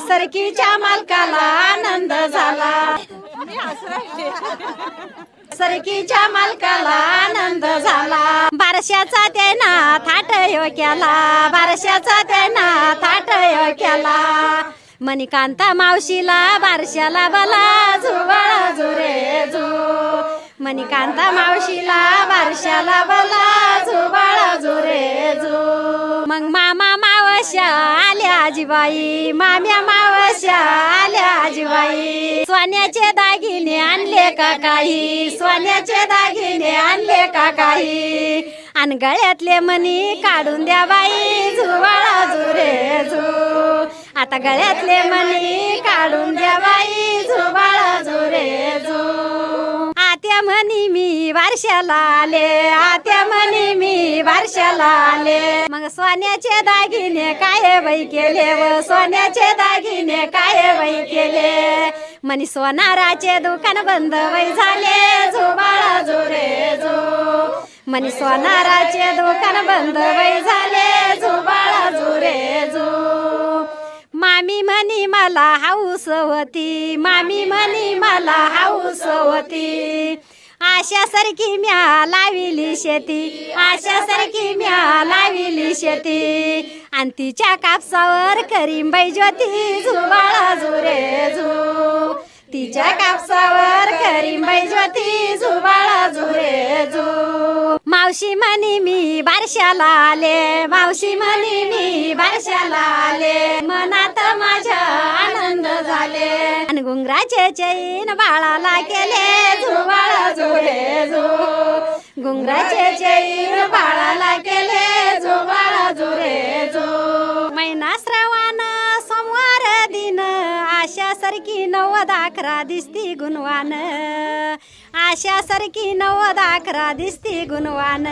सरकीच्या मालकाला आनंद झाला. सरकीच्या मालकाला आनंद झाला. बारशाचा त्याना थाट यो केला. बारशाचा त्याना थाट यो केला. मणिकांता मावशीला बारशाला बला झुवळ झुरे झू मणिकांता मावशीला बारशाला बला झुवळ झुरे झू मग मामा मावश्या आजीबाई माम्या मावश्या आल्या आजीबाई. सोन्याचे दागिने आणले का काही? सोन्याचे दागिने आणले का काही? आणि गळ्यातले मणी काढून द्या बाई झुवाळा झुरे झू आता गळ्यातले मणी काढून द्या बाई झू म्हणी मी वारशाला आले. आत्या म्हणी मी वारशाला आले. मग सोन्याचे दागिने काय बाई केले? व सोन्याचे दागिने काय बाई केले? म्हणी सोनाराचे दुकान बंद वय झाले. जोबाळा जो रे जो. म्हणी सोनाराचे दुकान बंद वय झाले. झुबाळा झुरे जो. मामी म्हणी मला हाऊस होती. मामी म्हणी मला हाऊस होती. आशा सारखी म्या लाविली शेती. आशा सारखी म्या लाविली शेती. आणि तिच्या कापसावर करीमबाई ज्योती झुबाळा झुरे झू तिच्या कापसावर करीमबाई ज्योती झुबाळा झुरे झू मावशी म्हणी मी बारशाला आले. मावशी म्हणी मी बारशाला आले. मनात माझ्या आनंद झाले. आणि गुंगराचे चैन बाळाला केले. झुबाळा गुंगराचे चैन बाळाला केले झुबाळा रे जो. महिना श्रावण सोमवार दिन आशासारखी नव्वद अकरा दिसती गुणवान. आशासारखी नव्वद अकरा दिसती गुणवान.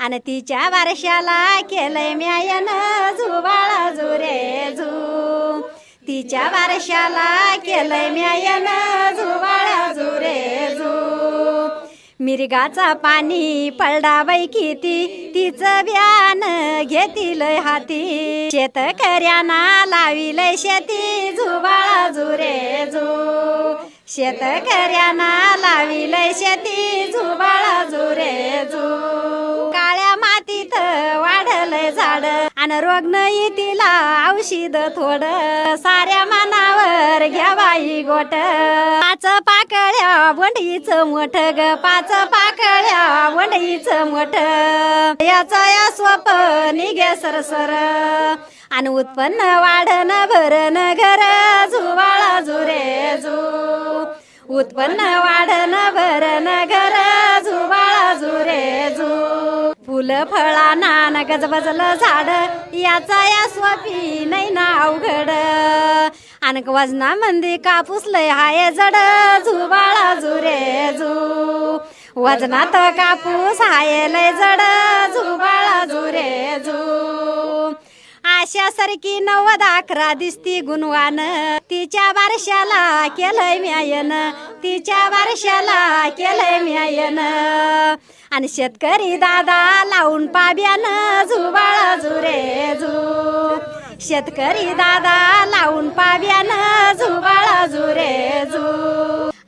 आणि तिच्या वारशाला केलंय म्यायन झुबाळा झुरे झू तिच्या वारशाला केलंय म्यायन मिरगाचा पाणी पडला किती तिचं व्यान घेतील हाती. शेतकऱ्यांना लाविलय शेती झुबाळा झुरे झू शेतकऱ्यांना लाविलय शेती झुबाळा झुरे झू काळ्या मातीत वाढलंय झाड आणि रोग तिला औषध थोड. साऱ्या मनावर घ्या बाई गोट पाच पाकळ्या वंडीच मोठ ग. पाच पाकळ्या वंडीच मोठ. याचा या स्वप निघे सरसर. आणि उत्पन्न वाढन भरन घर झुवाळा झुरे झू उत्पन्न वाढन भरन घर झुबाळा झुरे झू फुलं फळा नान गजबजलं झाड याचा या स्वपी आणि वजना मंदी कापूस लय हाय जड झुबाळा झुरे झू वजनात कापूस हाय लय जड झुबाळा झुरे झू आशासारखी नव्वद अकरा दिसती गुणवान. तिच्या बारशाला केलंय म्यायन. तिच्या बारशाला केलंय म्यायन. आणि शेतकरी दादा लावून पाब्यान झुबाळा शेतकरी दादा लावून पाब्यान झुबाळा झुरे झू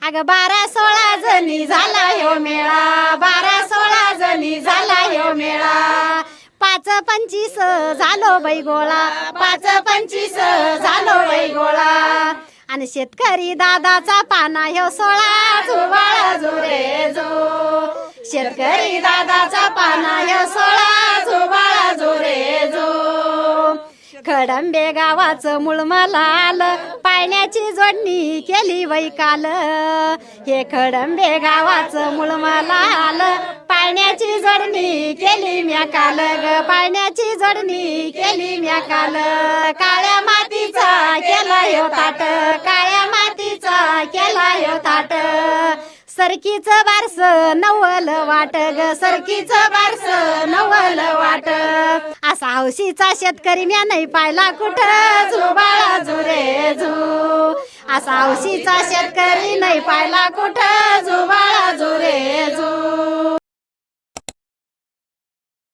अग बारा सोळा जणी झाला यो मेळा बारा सोळा जणी झाला ह्यो मेळा. पाच पंचवीस झालो बाई गोळा पाच पंचवीस झालो बाई गोळा. आणि शेतकरी दादाचा पाना ह्यो सोळा झुबाळा झुरे झू शेतकरी दादाचा पाना खडंबे गावाचं मूळ मला आलं. पाण्याची जोडणी केली वै काल. हे खडंबे गावाचं मूळ मला आलं. पाण्याची जोडणी केली म्या काल. ग पाण्याची जोडणी केली म्या काल. काळ्या मातीचा केला ह्यो ताट. काळ्या मातीचा केला ह्यो ताट. सरकीच बारस नवल वाट. ग सरकीच बारस नवल वाट. असा हौशीचा शेतकरी म्या नाही पाहिला कुठं झुबाळा झुरे झू असा हौशीचा शेतकरी नाही पाहिला कुठं झुबाळा झुरे झू